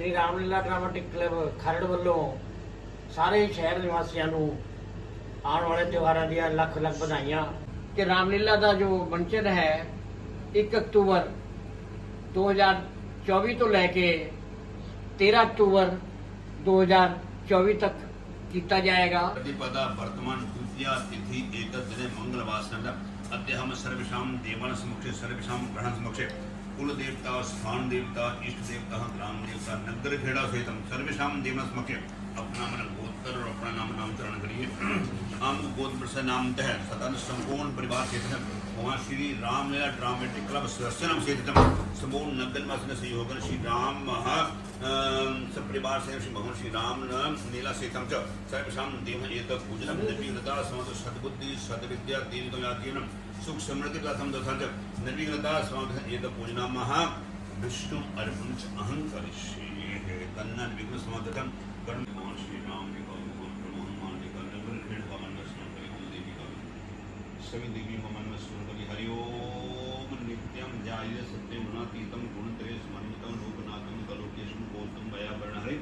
ਸ਼੍ਰੀ Ramlila dramatic club Kharar ਵੱਲੋਂ ਸਾਰੇ ਸ਼ਹਿਰ ਨਿਵਾਸੀਆਂ ਨੂੰ ਆਉਣ ਵਾਲੇ ਤਿਉਹਾਰਾਂ ਦੀਆਂ ਲੱਖ ਲੱਖ ਵਧਾਈਆਂ। ਕਿ ਰਾਮਲੀਲਾ ਦਾ ਜੋ ਮੰਚਨ ਹੈ 1 ਅਕਤੂਬਰ 2024 ਤੋਂ ਲੈ ਕੇ 13 ਅਕਤੂਬਰ 2024 ਤੱਕ ਕੀਤਾ ਜਾਏਗਾ। ਪਤਾ ਵਰਤਮਾਨ ਦੁਤੀਆ ਤਿਥੀ ਏਕਤ ਦਿਨੇ ਮੰਗਲਵਾਰ ਸੰਡਾ ਅਤੇ ਹਮ ਸਰਵਸ਼ਾਮ ਦੇਵਨ ਸਮੁਖੇ ਸਰਵਸ਼ਾਮ ਗ੍ਰਹਣ ਸਮੁਖੇ ਕੁਲ ਦੇਵਤਾ, ਸਥਾਨ ਦੇਵਤਾ, ਇਸ਼ਟ ਦੇਵਤਾ ਹਨ ਰਾਮ ਦੇਵਤਾ, ਨਗਰ ਖੇੜਾ ਸੇਤਮ ਸਰਵੇਸ਼ਾਮ ਦੇਵਨਸ ਆਪਣਾ ਮਨ नामकरण करिए हम गोत्र से नाम तह सदन संपूर्ण परिवार सहित वहाँ श्री रामलीला ड्रामेटिक क्लब सदस्य नाम सहित संपूर्ण नगर निवासी सहयोग श्री राम महा अम, सब परिवार से श्री भगवान श्री राम नाम लीला सहितम च सर्वेषां देव एक पूजनम निर्विघ्नता समस्त सद्बुद्धि सद्विद्या देवी यातीन सुख समृद्धि प्रथम दशा च निर्विघ्नता समस्त एक पूजनामः विष्णु अर्पण च अहं करिष्ये तन्न विघ्न समाधकं कर्म भगवान श्री राम के कौन कौन प्रमोहन मान का नगर खेड़ का मन स्मरण करी कुल देवी का सभी देवी का मन स्मरण करी हरि ओम नित्यं जाय सत्यं गुणातीतं गुणत्रय स्मरणितं लोकनाथं कलोकेशं गौतम वयावर्ण हरे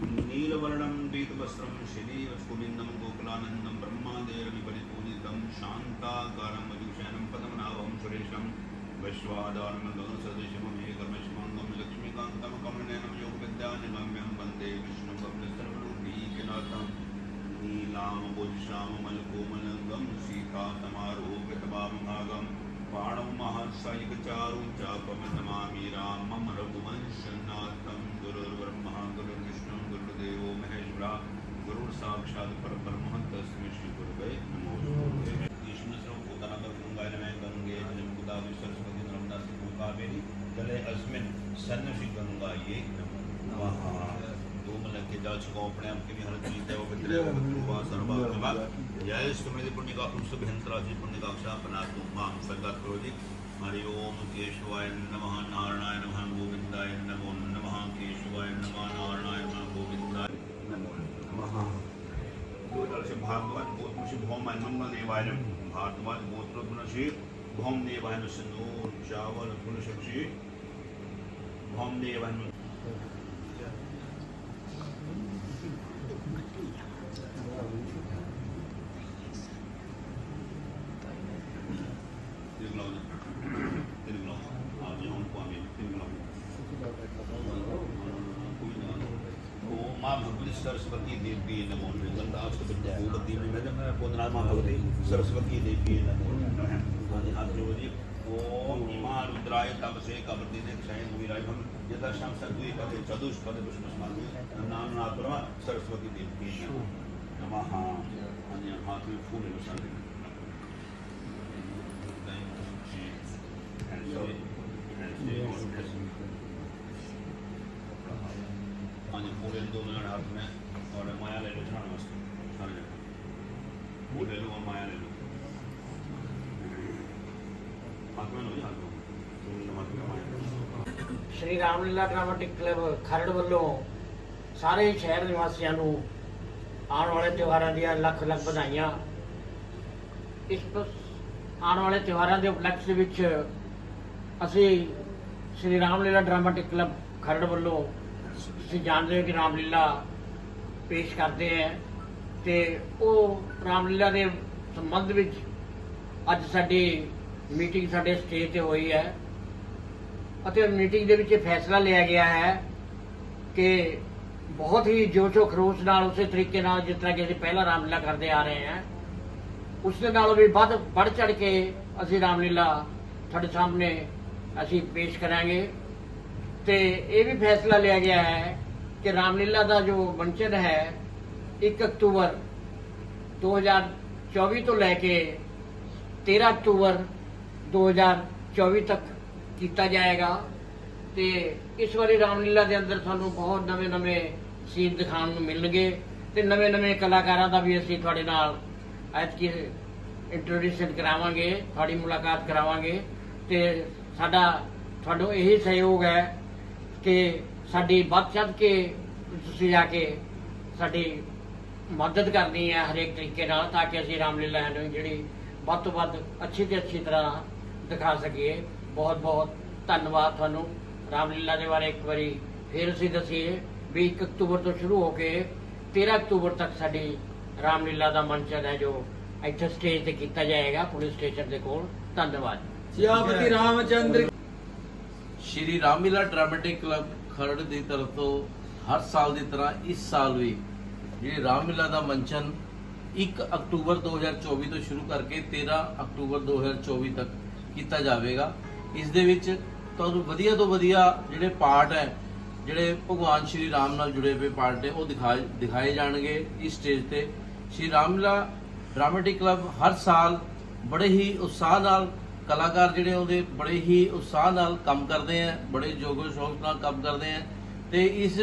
नीलवर्णं पीतवस्त्रं श्रीवत्कुलिन्दं गोकुलानन्दं ब्रह्मादेरविपरिपूजितं शान्ताकारं मधुशयनं पद्मनाभं सुरेशं वैश्वाधारं गगनसदृशम् एकर्मश्माङ्गं लक्ष्मीकान्तं कमलनयनं योगविद्यानिगम्यं वन्दे विष्णुं सर्वलोकीकनाथं नीलामबुश्यामलकोमलङ्गं सीतातमारोपितवामभागं बाणं महत्सायिकचारुं चापमनमामि रामं रघुवंशनाथं गुरुर्ब्रह्मा गुरुर्विष्णु गुरुर्देवो महेश्वरा गुरुर्साक्षात् परब्रह्म तस्मै श्रीगुरुवे नमो विष्णुस्रव भूतनागर गंगाय नमः गंगे जमुदा सरस्वती नर्मदा सिंधु कावेरी जले अस्मिन् सन्नषि गंगायै नमः dalszego opremki Michalowi tego wytrębu wykluwa zarobawkowa. Ja jest komedy Purnika Krusu Bhentraji Purnika Ksha Panatu Mam Sargat Prodik Hari Om Keshwaya Namaha Narayana Namaha Govindaya Namo Namaha Keshwaya Namaha Narayana Namaha Govindaya Namo Namaha Dodalse Bhagavan Bhutmushi Bhom Anmangal Devayam Bhagavan Bhutra Gunashi Bhom Devayam Sindhu Chaval Gunashi Bhom Devayam Tinulaw. Ah, yung kuwami. Tinulaw. ओम मां भगवती सरस्वती देवी नमो नमः भगवती में मैं पुनरा मां भगवती सरस्वती देवी नमो नमः हाथ जोड़िए ओम इमा रुद्राय तपसे कबर्दी ने क्षय विराय हम यथा शाम सद्वी पदे चतुष्पद पुष्पस्माति नाम नात्रमा सरस्वती देवी नमः अन्य हाथ में फूल निशान हाँ जी पूरे दो मिनट हाथ में और माया ले लो चढ़ाने वास्ते हाँ जी वो ले लो और माया ले लो हाथ में लो जी हाथ में हाथ में माया ਸ਼੍ਰੀ ਰਾਮਲੀਲਾ ਡਰਾਮਾਟਿਕ ਕਲੱਬ ਖਰੜ ਵੱਲੋਂ ਸਾਰੇ ਸ਼ਹਿਰ ਨਿਵਾਸੀਆਂ ਨੂੰ ਆਉਣ ਵਾਲੇ ਤਿਉਹਾਰਾਂ ਦੀਆਂ ਲੱਖ ਲੱਖ ਵਧਾਈਆਂ ਇਸ ਪ- ਆਉਣ ਵਾਲੇ ਤਿਉਹਾਰਾਂ ਦੇ ਉਪਲਕਸ਼ ਦੇ ਵਿੱਚ ਅਸੀਂ ਸ਼੍ਰੀ ਰਾਮਲੀਲਾ ਡਰਾਮਾਟਿਕ ਕਲੱਬ ਖਰੜ ਵੱਲੋਂ ਤੁਸੀਂ ਜਾਣਦੇ ਹੋ ਕਿ ਰਾਮਲੀਲਾ ਪੇਸ਼ ਕਰਦੇ ਹੈ ਤੇ ਉਹ ਰਾਮਲੀਲਾ ਦੇ ਸੰਬੰਧ ਵਿੱਚ ਅੱਜ ਸਾਡੀ ਮੀਟਿੰਗ ਸਾਡੇ ਸਟੇਜ ਤੇ ਹੋਈ ਹੈ ਅਤੇ ਮੀਟਿੰਗ ਦੇ ਵਿੱਚ ਇਹ ਫੈਸਲਾ ਲਿਆ ਗਿਆ ਹੈ ਕਿ ਬਹੁਤ ਹੀ ਜੋਸ਼ੋ ਖਰੋਸ਼ ਨਾਲ ਉਸੇ ਤਰੀਕੇ ਨਾਲ ਜਿਸ ਤਰ੍ਹਾਂ ਕਿ ਅਸੀਂ ਪਹਿਲਾਂ ਰਾਮਲੀਲਾ ਕਰਦੇ ਆ ਰਹੇ ਹਾਂ ਉਸ ਦੇ ਨਾਲੋਂ ਵੀ ਵੱਧ ਵੱਧ ਚੜ ਕੇ ਅਸੀਂ ਰਾਮਲੀਲਾ ਤੁਹਾਡੇ ਸਾਹਮਣੇ ਅਸੀਂ ਪੇਸ਼ ਕਰਾਂਗੇ। ਤੇ ਇਹ ਵੀ ਫੈਸਲਾ ਲਿਆ ਗਿਆ ਹੈ ਕਿ ਰਾਮਲੀਲਾ ਦਾ ਜੋ ਮੰਚਨ ਹੈ 1 ਅਕਤੂਬਰ 2024 ਤੋਂ ਲੈ ਕੇ 13 ਅਕਤੂਬਰ 2024 ਤੱਕ ਕੀਤਾ ਜਾਏਗਾ। ਤੇ ਇਸ ਵਾਰੀ ਰਾਮਲੀਲਾ ਦੇ ਅੰਦਰ ਤੁਹਾਨੂੰ ਬਹੁਤ ਨਵੇਂ-ਨਵੇਂ ਸੀਨ ਦਿਖਾਉਣ ਨੂੰ ਮਿਲਣਗੇ। ਤੇ ਨਵੇਂ-ਨਵੇਂ ਕਲਾਕਾਰਾਂ ਦਾ ਵੀ ਅਸੀਂ ਤੁਹਾਡੇ ਨਾਲ ਐਤਕੀ ਇੰਟਰੋਡਿਊਸ਼ਨ ਕਰਾਵਾਂਗੇ, ਤੁਹਾਡੀ ਮੁਲਾਕਾਤ ਕਰਾਵਾਂਗੇ। ਤੇ ਸਾਡਾ ਤੁਹਾਨੂੰ ਇਹੀ ਸਹਿਯੋਗ ਹੈ ਕਿ ਸਾਡੀ ਵੱਧ ਚੜ ਕੇ ਤੁਸੀਂ ਜਾ ਕੇ ਸਾਡੀ ਮਦਦ ਕਰਨੀ ਹੈ ਹਰੇਕ ਤਰੀਕੇ ਨਾਲ ਤਾਂ ਕਿ ਅਸੀਂ ਰਾਮਲੀਲਾ ਨੂੰ ਜਿਹੜੀ ਵੱਧ ਤੋਂ ਵੱਧ ਅੱਛੀ ਤੇ ਅੱਛੀ ਤਰ੍ਹਾਂ ਦਿਖਾ ਸਕੀਏ। ਬਹੁਤ ਬਹੁਤ ਧੰਨਵਾਦ ਤੁਹਾਨੂੰ। ਰਾਮਲੀਲਾ ਦੇ ਬਾਰੇ ਇੱਕ ਵਾਰੀ ਫਿਰ ਅਸੀਂ ਦੱਸੀਏ ਵੀ 1 ਅਕਤੂਬਰ ਤੋਂ ਸ਼ੁਰੂ ਹੋ ਕੇ 13 ਅਕਤੂਬਰ ਤੱਕ ਸਾਡੀ ਰਾਮਲੀਲਾ ਦਾ ਮੰਚਨ ਹੈ ਜੋ ਇੱਥੇ ਸਟੇਜ ਤੇ ਕੀਤਾ ਜਾਏਗਾ, ਪੁਲਿਸ ਸਟੇਸ਼ਨ ਦੇ ਕੋਲ। ਧੰਨਵਾਦ। ਸਿਆਪਤੀ ਰਾਮਚੰਦਰ ਸ਼੍ਰੀ ਰਾਮਲੀਲਾ ਡਰਾਮੈਟਿਕ ਕਲੱਬ ਖਰੜ ਦੀ ਤਰਫ ਤੋਂ ਹਰ ਸਾਲ ਦੀ ਤਰ੍ਹਾਂ ਇਸ ਸਾਲ ਵੀ ਜਿਹੜੀ ਰਾਮਲੀਲਾ ਦਾ ਮੰਚਨ 1 ਅਕਤੂਬਰ 2024 ਤੋਂ ਸ਼ੁਰੂ ਕਰਕੇ 13 ਅਕਤੂਬਰ 2024 ਤੱਕ ਕੀਤਾ ਜਾਵੇਗਾ। ਇਸ ਦੇ ਵਿੱਚ ਤੁਹਾਨੂੰ ਵਧੀਆ ਤੋਂ ਵਧੀਆ ਜਿਹੜੇ ਪਾਰਟ ਹੈ, ਜਿਹੜੇ ਭਗਵਾਨ ਸ਼੍ਰੀ ਰਾਮ ਨਾਲ ਜੁੜੇ ਹੋਏ ਪਾਰਟ ਨੇ, ਉਹ ਦਿਖਾਏ ਦਿਖਾਏ ਜਾਣਗੇ ਇਸ ਸਟੇਜ ਤੇ। ਸ਼੍ਰੀ ਰਾਮਲੀਲਾ ਡਰਾਮੈਟਿਕ ਕਲੱਬ ਹਰ ਸਾਲ ਬੜੇ ਹੀ ਉਤਸ਼ਾਹ ਨਾਲ ਕਲਾਕਾਰ ਜਿਹੜੇ ਉਹਦੇ ਬੜੇ ਹੀ ਉਤਸ਼ਾਹ ਨਾਲ ਕੰਮ ਕਰਦੇ ਆ, ਬੜੇ ਜੋਗੋ ਸ਼ੌਕ ਨਾਲ ਕੰਮ ਕਰਦੇ ਆ। ਤੇ ਇਸ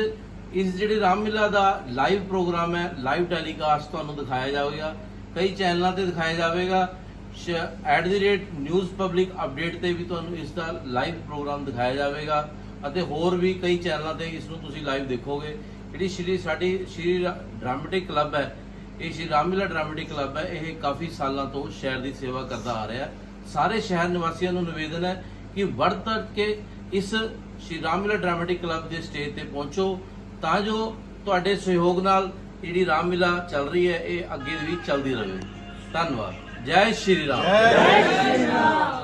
ਇਸ ਜਿਹੜੇ ਰਾਮਲੀਲਾ ਦਾ ਲਾਈਵ ਪ੍ਰੋਗਰਾਮ ਹੈ ਲਾਈਵ ਟੈਲੀਕਾਸਟ ਤੁਹਾਨੂੰ ਦਿਖਾਇਆ ਜਾਵੇਗਾ। ਕਈ ਚੈਨਲਾਂ ਤੇ ਦਿਖਾਇਆ ਜਾਵੇਗਾ। At the rate news public update ਤੇ ਵੀ ਤੁਹਾਨੂੰ ਇਸ ਦਾ ਲਾਈਵ ਪ੍ਰੋਗਰਾਮ ਦਿਖਾਇਆ ਜਾਵੇਗਾ। ਅਤੇ ਹੋਰ ਵੀ ਕਈ ਚੈਨਲਾਂ ਤੇ ਇਸ ਨੂੰ ਤੁਸੀਂ ਲਾਈਵ ਦੇਖੋਗੇ। ਜਿਹੜੀ ਸ਼੍ਰੀ, ਸਾਡੀ ਸ਼੍ਰੀ ਡਰਾਮੈਟਿਕ ਕਲੱਬ ਹੈ, ਇਹ ਸ਼੍ਰੀ ਰਾਮਲੀਲਾ ਡਰਾਮੈਟਿਕ ਕਲੱਬ ਹੈ, ਇਹ ਕਾਫੀ ਸਾਲਾਂ ਤੋਂ ਸ਼ਹਿਰ ਦੀ ਸੇਵਾ ਕਰਦਾ ਆ ਰਿਹਾ। ਹੈ ਸਾਰੇ ਸ਼ਹਿਰ ਨਿਵਾਸੀਆਂ ਨੂੰ ਨਿਵੇਦਨ ਹੈ ਕਿ ਵੱਧ ਤੱਕ ਕੇ ਇਸ ਸ਼੍ਰੀ ਰਾਮਲੀਲਾ ਡਰਾਮੈਟਿਕ ਕਲੱਬ ਦੇ ਸਟੇਜ ਤੇ ਪਹੁੰਚੋ, ਤਾਂ ਜੋ ਤੁਹਾਡੇ ਸਹਿਯੋਗ ਨਾਲ ਜਿਹੜੀ ਰਾਮਲੀਲਾ ਚੱਲ ਰਹੀ ਹੈ, ਇਹ ਅੱਗੇ ਵੀ ਚੱਲਦੀ ਰਹੇ। ਧੰਨਵਾਦ। ਜੈ ਸ਼੍ਰੀ ਰਾਮ।